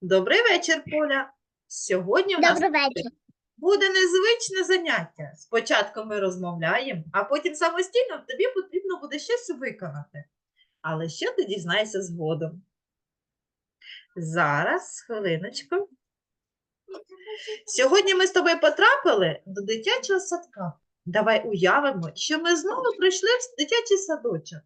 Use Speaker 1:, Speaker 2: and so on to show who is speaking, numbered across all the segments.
Speaker 1: Добрий вечір, Поля. Сьогодні в нас
Speaker 2: Добрий вечір.
Speaker 1: буде незвичне заняття. Спочатку ми розмовляємо, а потім самостійно тобі потрібно буде щось виконати. Але що ти дізнаєшся згодом? Зараз, хвилиночку. Сьогодні ми з тобою потрапили до дитячого садка. Давай уявимо, що ми знову прийшли в дитячий садочок.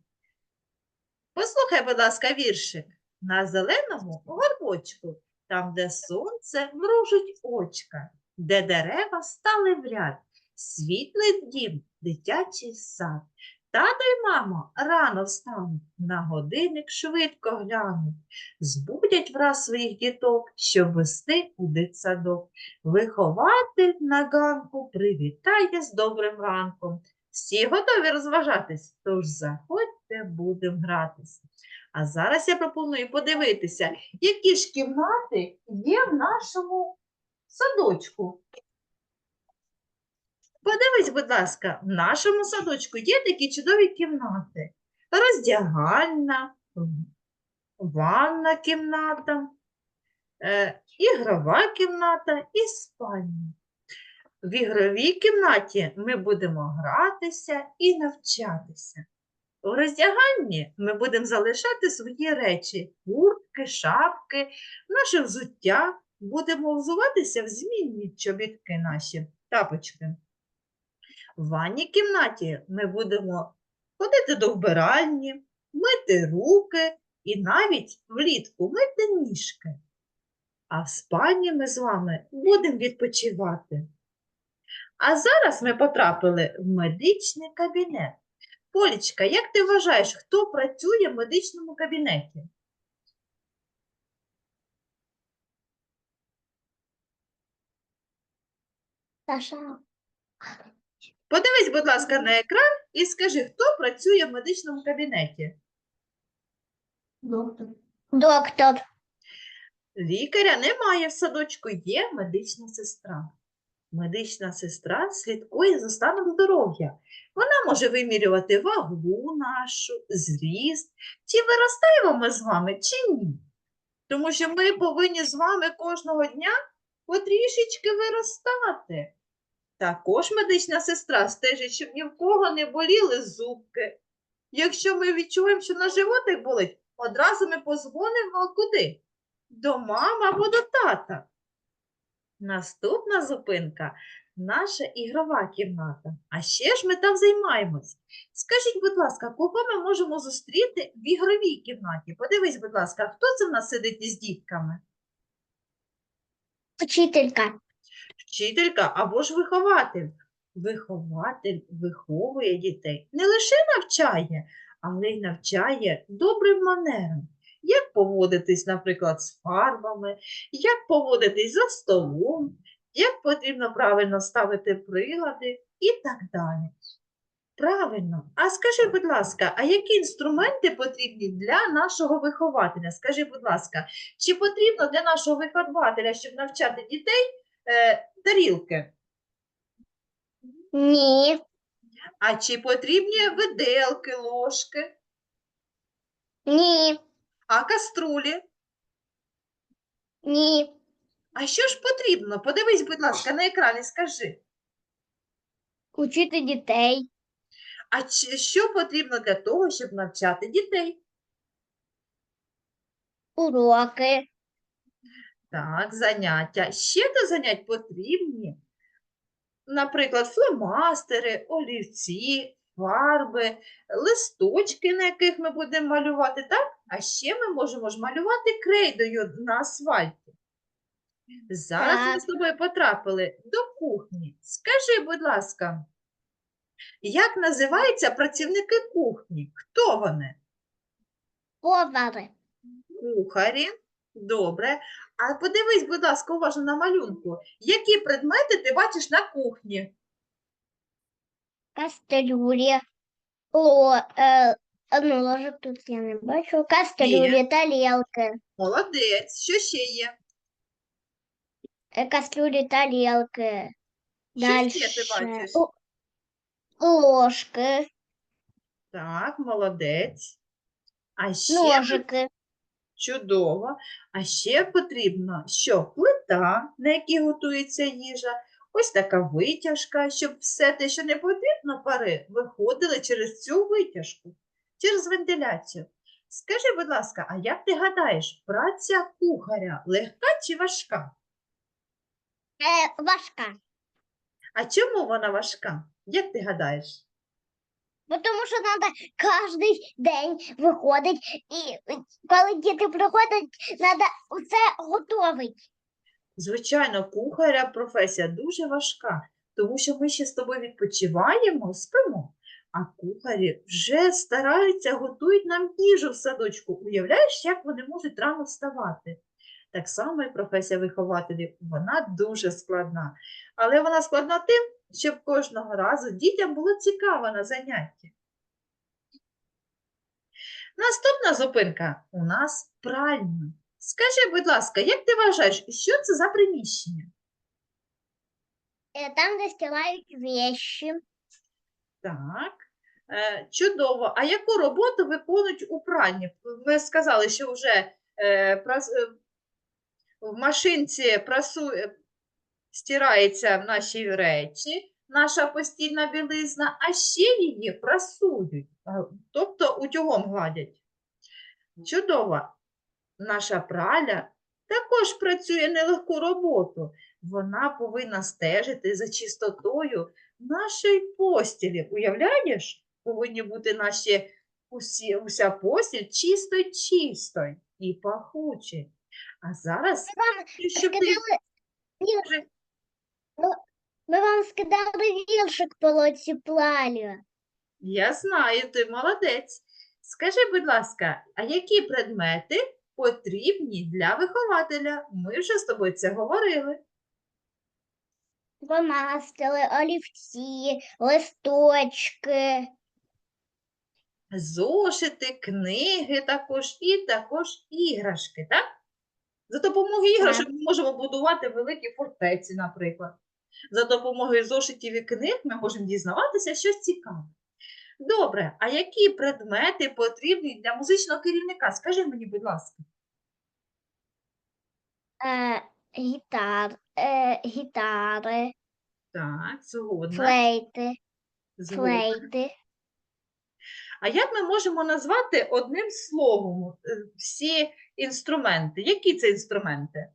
Speaker 1: Послухай, будь ласка, віршик. На зеленому горбочку, там, де сонце мружить очка, де дерева стали в ряд, світлий дім, дитячий сад. Тато й мамо рано встануть, на годинник швидко глянуть, збудять враз своїх діток, щоб вести у дитсадок. Вихователь на ганку привітає з добрим ранком. Всі готові розважатись, тож заходьте, будемо гратися. А зараз я пропоную подивитися, які ж кімнати є в нашому садочку. Подивись, будь ласка, в нашому садочку є такі чудові кімнати. Роздягальна, ванна кімната, е, ігрова кімната і спальня. В ігровій кімнаті ми будемо гратися і навчатися. У роздягальні ми будемо залишати свої речі, куртки, шапки, наше взуття. Будемо взуватися в змінні чобітки наші, тапочки. В ванній кімнаті ми будемо ходити до вбиральні, мити руки і навіть влітку мити ніжки. А в спальні ми з вами будемо відпочивати. А зараз ми потрапили в медичний кабінет. Полічка, як ти вважаєш, хто працює в медичному кабінеті?
Speaker 2: Саша.
Speaker 1: Подивись, будь ласка, на екран і скажи, хто працює в медичному кабінеті?
Speaker 2: Доктор. Доктор.
Speaker 1: Лікаря немає в садочку, є медична сестра. Медична сестра слідкує за станом здоров'я. Вона може вимірювати вагу нашу, зріст, чи виростаємо ми з вами, чи ні. Тому що ми повинні з вами кожного дня потрішечки виростати. Також медична сестра стежить, щоб ні в кого не боліли зубки. Якщо ми відчуємо, що наш животик болить, одразу ми позвонимо куди? До мами або до тата. Наступна зупинка наша ігрова кімната. А ще ж ми там займаємось. Скажіть, будь ласка, кого ми можемо зустріти в ігровій кімнаті? Подивись, будь ласка, хто це в нас сидить із дітками?
Speaker 2: Учителька.
Speaker 1: Вчителька або ж вихователь. Вихователь виховує дітей, не лише навчає, але й навчає добрим манерам. Як поводитись, наприклад, з фарбами, як поводитись за столом, як потрібно правильно ставити прилади і так далі. Правильно. А скажи, будь ласка, а які інструменти потрібні для нашого вихователя? Скажи, будь ласка, чи потрібно для нашого вихователя, щоб навчати дітей, е, тарілки?
Speaker 2: Ні.
Speaker 1: А чи потрібні виделки, ложки,
Speaker 2: Ні.
Speaker 1: А каструлі?
Speaker 2: Ні.
Speaker 1: А що ж потрібно? Подивись, будь ласка, на екрані скажи.
Speaker 2: Учити дітей.
Speaker 1: А що потрібно для того, щоб навчати дітей?
Speaker 2: Уроки.
Speaker 1: Так, заняття. Ще до занять потрібні, наприклад, фломастери, олівці, фарби, листочки, на яких ми будемо малювати, так? А ще ми можемо ж малювати крейдою на асфальті. Зараз ми з тобою потрапили до кухні. Скажи, будь ласка, як називаються працівники кухні? Хто вони?
Speaker 2: Повари.
Speaker 1: Кухарі. Добре. А подивись, будь ласка, уважно на малюнку. Які предмети ти бачиш на кухні?
Speaker 2: Кастрюлі. Ло, е, ну, ложок тут я не бачу. Кастрюлі, тарілки.
Speaker 1: Молодець. Що ще є?
Speaker 2: Е, Кастрюлі, тарілки.
Speaker 1: Що ще ти
Speaker 2: Дальше.
Speaker 1: бачиш?
Speaker 2: Л- Ложки,
Speaker 1: Так, молодець. А ще
Speaker 2: ножики.
Speaker 1: Чудово. А ще потрібно, що плита, на якій готується їжа, ось така витяжка, щоб все те, що не потрібно пари, виходили через цю витяжку, через вентиляцію. Скажи, будь ласка, а як ти гадаєш, праця кухаря легка чи важка?
Speaker 2: Е, важка.
Speaker 1: А чому вона важка? Як ти гадаєш?
Speaker 2: Бо Тому що треба кожен день виходить, і коли діти приходять, треба усе готувати.
Speaker 1: Звичайно, кухаря професія дуже важка, тому що ми ще з тобою відпочиваємо, спимо, а кухарі вже стараються, готують нам їжу в садочку. Уявляєш, як вони можуть рано вставати? Так само і професія вихователів, вона дуже складна. Але вона складна тим, щоб кожного разу дітям було цікаво на занятті. Наступна зупинка у нас пральня. Скажи, будь ласка, як ти вважаєш, що це за приміщення?
Speaker 2: Е, Там, де стирають вещи.
Speaker 1: Так, е, чудово. А яку роботу виконують у пральні? Ми сказали, що вже е, е, в машинці прасу... стирається наші речі, наша постільна білизна, а ще її прасують, тобто утюгом гладять. Чудово. Наша праля також працює нелегку роботу. Вона повинна стежити за чистотою нашої постілі. Уявляєш? Повинні бути наші усі, уся постіль чисто чисто і пахуче. А зараз,
Speaker 2: Вам
Speaker 1: щоб ти
Speaker 2: скидали віршик. Ну, Ми вам скидали віршик по лоці плалю.
Speaker 1: Я знаю, ти молодець. Скажи, будь ласка, а які предмети потрібні для вихователя? Ми вже з тобою це говорили.
Speaker 2: Фломастери, олівці, листочки.
Speaker 1: Зошити, книги також і також іграшки, так? За допомогою іграшок ми можемо будувати великі фортеці, наприклад. За допомогою зошитів і книг ми можемо дізнаватися щось цікаве. Добре, а які предмети потрібні для музичного керівника? Скажи мені, будь ласка.
Speaker 2: Е, гітар, е, гітари,
Speaker 1: Так, згодна.
Speaker 2: флейти,
Speaker 1: згодна.
Speaker 2: флейти.
Speaker 1: А як ми можемо назвати одним словом е, всі інструменти? Які це інструменти?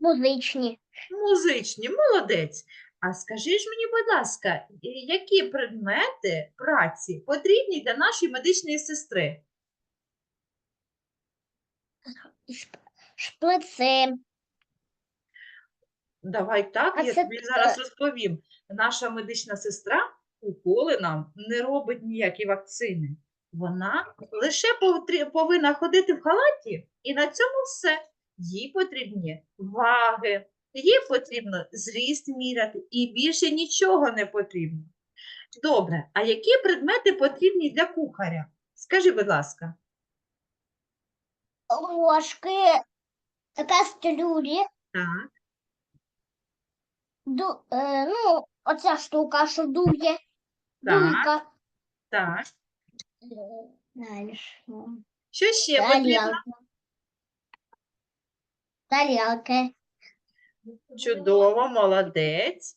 Speaker 2: Музичні.
Speaker 1: Музичні, молодець. А скажи ж мені, будь ласка, і- які предмети праці потрібні для нашої медичної сестри?
Speaker 2: Шприци.
Speaker 1: Давай так,
Speaker 2: А
Speaker 1: я
Speaker 2: це
Speaker 1: тобі зараз розповім. Наша медична сестра уколи нам не робить ніякі вакцини. Вона лише повинна ходити в халаті, і на цьому все. Їй потрібні ваги, їй потрібно зріст міряти, і більше нічого не потрібно. Добре, а які предмети потрібні для кухаря? Скажи, будь ласка.
Speaker 2: Ложки, кастрюлі,
Speaker 1: Так,
Speaker 2: ду, е, ну, оця штука, що дує,
Speaker 1: Так.
Speaker 2: дуйка.
Speaker 1: так.
Speaker 2: Далі що?
Speaker 1: Що ще потрібно?
Speaker 2: Тарілка. Тарілки.
Speaker 1: Чудово, молодець.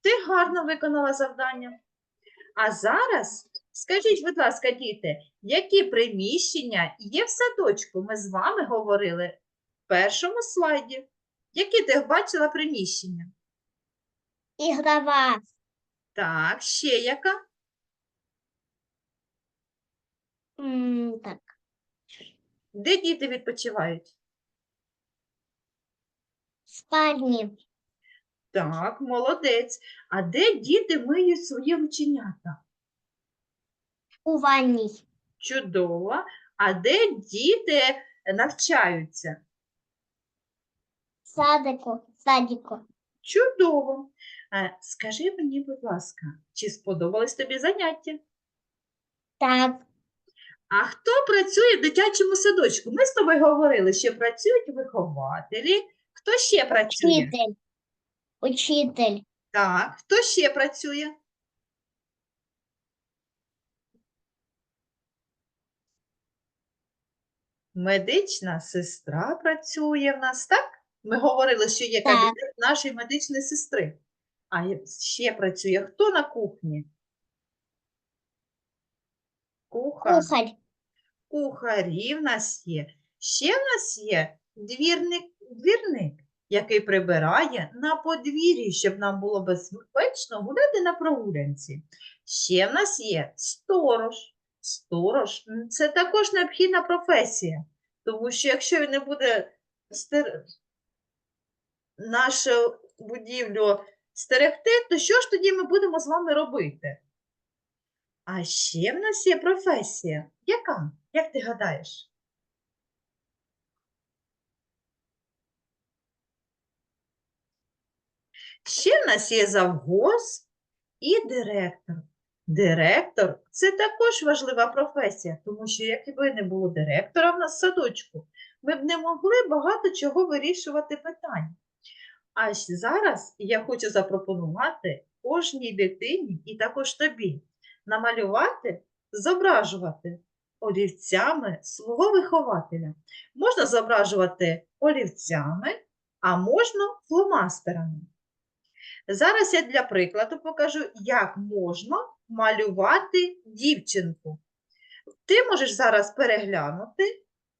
Speaker 1: Ти гарно виконала завдання. А зараз скажіть, будь ласка, діти, які приміщення є в садочку? Ми з вами говорили в першому слайді. Які ти бачила приміщення?
Speaker 2: Ігрова.
Speaker 1: Так, ще яка?
Speaker 2: М, так.
Speaker 1: Де діти відпочивають?
Speaker 2: Спальні.
Speaker 1: Так, молодець. А де діти миють свої рученята?
Speaker 2: У ванній.
Speaker 1: Чудово. А де діти навчаються?
Speaker 2: Садику. Садіку.
Speaker 1: Чудово. Е, Скажи мені, будь ласка, чи сподобались тобі заняття?
Speaker 2: Так.
Speaker 1: А хто працює в дитячому садочку? Ми з тобою говорили, що працюють вихователі. Хто ще працює?
Speaker 2: Учитель. Учитель.
Speaker 1: Так, хто ще працює? Медична сестра працює в нас, так? Ми говорили, що є
Speaker 2: Так.
Speaker 1: кабінет нашої медичної сестри. А ще працює хто на кухні? Кухар.
Speaker 2: Кухар.
Speaker 1: Кухарі в нас є. Ще в нас є двірник, двірник, який прибирає на подвір'ї, щоб нам було безпечно гуляти на прогулянці. Ще в нас є сторож. Сторож це також необхідна професія, тому що якщо він не буде стер... нашу будівлю стерегти, то що ж тоді ми будемо з вами робити? А ще в нас є професія. Яка? Як ти гадаєш? Ще в нас є завгоз і директор. Директор це також важлива професія, тому що якби не було директора в нас в садочку, ми б не могли багато чого вирішувати питань. А зараз я хочу запропонувати кожній дитині і також тобі намалювати, зображувати олівцями свого вихователя. Можна зображувати олівцями, а можна фломастерами. Зараз я для прикладу покажу, як можна малювати дівчинку. Ти можеш зараз переглянути,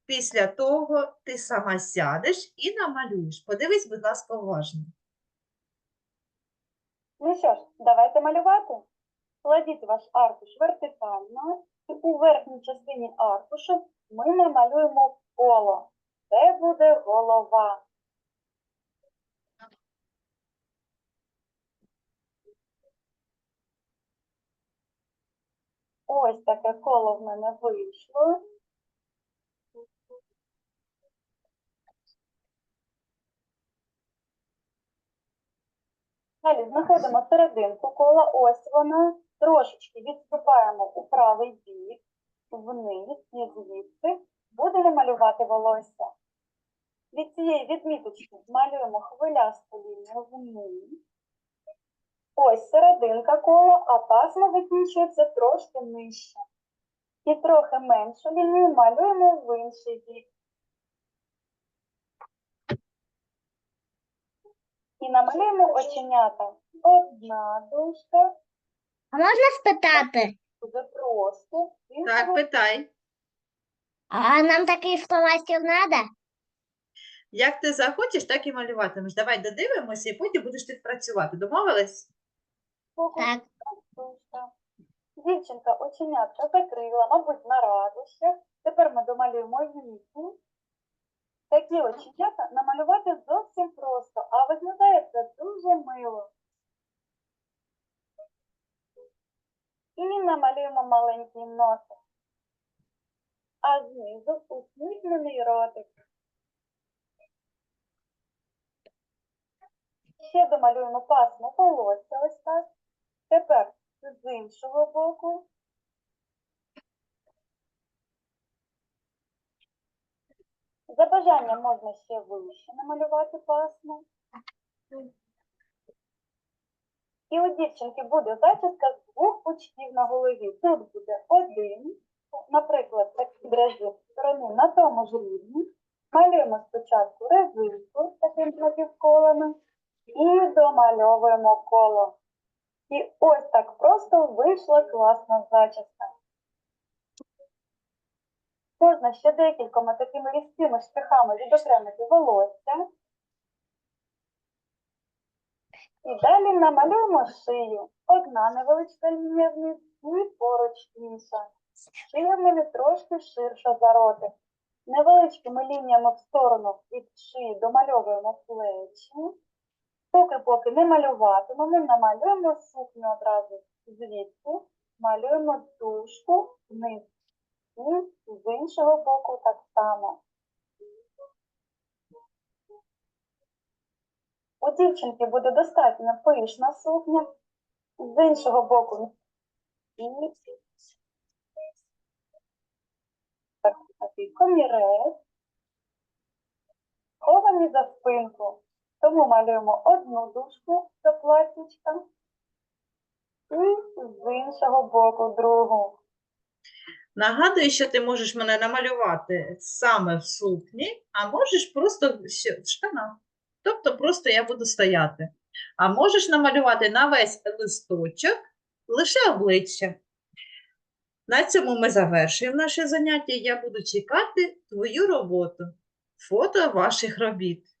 Speaker 1: після того ти сама сядеш і намалюєш. Подивись, будь ласка, уважно.
Speaker 3: Ну що ж, давайте малювати. Кладіть ваш аркуш вертикально, і у верхній частині аркушу ми намалюємо коло. Це буде голова. Ось таке коло в мене вийшло. Далі знаходимо серединку кола, ось вона. Трошечки відступаємо у правий бік, вниз і звідси будемо малювати волосся. Від цієї відміточки малюємо хвилясту лінію вниз. Ось серединка кола, а пасма закінчується трошки нижче. І трохи меншу лінію малюємо в інший бік. І намалюємо оченята. Одна дужка,
Speaker 2: А можна спитати?
Speaker 3: буде просто.
Speaker 1: Так,
Speaker 3: іншого
Speaker 1: питай.
Speaker 2: А нам такий фломастер треба?
Speaker 1: Як ти захочеш, так і малюватимеш. Давай додивимося і потім будеш ти працювати. Домовились?
Speaker 2: Так.
Speaker 3: Дівчинка оченятка закрила, мабуть, на радощах. Тепер ми домалюємо віки. Такі оченята намалювати зовсім просто, а виглядає це дуже мило. І намалюємо маленький носик. А знизу усміхнений ротик. Ще домалюємо пасмо волосся ось так. Іншого боку. За бажанням можна ще вище намалювати пасмо. І у дівчинки буде зачіска з двох пучків на голові. Тут буде один, наприклад, такі рази сторони на тому ж рівні. Малюємо спочатку резинку таким напівколами і домальовуємо коло. І ось так просто вийшла класна зачіска. Можна ще декількома такими різкими штрихами відокремити волосся. І далі намалюємо шию. Одна невеличка лінія вниз і поруч інша. Шия в мене трошки ширша за ротик. Невеличкими лініями в сторону від шиї домальовуємо плечі. Поки поки не малюватимемо, намалюємо сукню одразу звідси, малюємо дужку вниз. І з іншого боку так само. У дівчинки буде достатньо пишна сукня, з іншого боку і комірець, хований за спинку. Тому малюємо одну дужку до платічка і з іншого боку другу.
Speaker 1: Нагадую, що ти можеш мене намалювати саме в сукні, а можеш просто в штанах. Тобто просто я буду стояти. А можеш намалювати на весь листочок лише обличчя. На цьому ми завершуємо наше заняття. Я буду чекати твою роботу, фото ваших робіт.